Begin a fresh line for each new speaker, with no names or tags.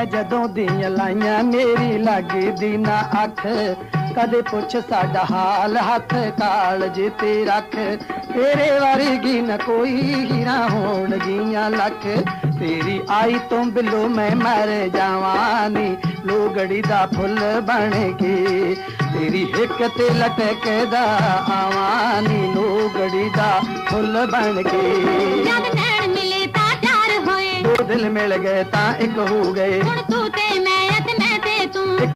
ਕਦੋਂ ਦੀਆਂ ਲਾਈਆਂ ਮੇਰੀ ਲੱਗਦੀ ਨਾ ਅੱਖ ਕਦੇ ਪੁੱਛ ਸਾਡਾ ਹਾਲ ਹੱਥ ਕਾਲਜ ਤੇ ਰੱਖ ਤੇਰੇ ਵਰਗੀ ਨਾ ਕੋਈ ਹੀਰਾ ਹੋਣਗੀਆਂ ਲੱਖ ਤੇਰੀ ਆਈ ਤੋਂ ਬਿੱਲੋ ਮੈਂ ਮਰ ਜਾਵਾਂ ਨੀ ਲੋਗੜੀ ਦਾ ਫੁੱਲ ਬਣ ਕੇ ਤੇਰੀ ਹਿੱਕ ਤੇ ਲਟਕਦਾ ਆਵਾਂ ਨੀ ਲੋਗੜੀ ਦਾ ਫੁੱਲ ਬਣ ਕੇ दिल मिल गए ता एक हो गए। हूँ
तू ते मैं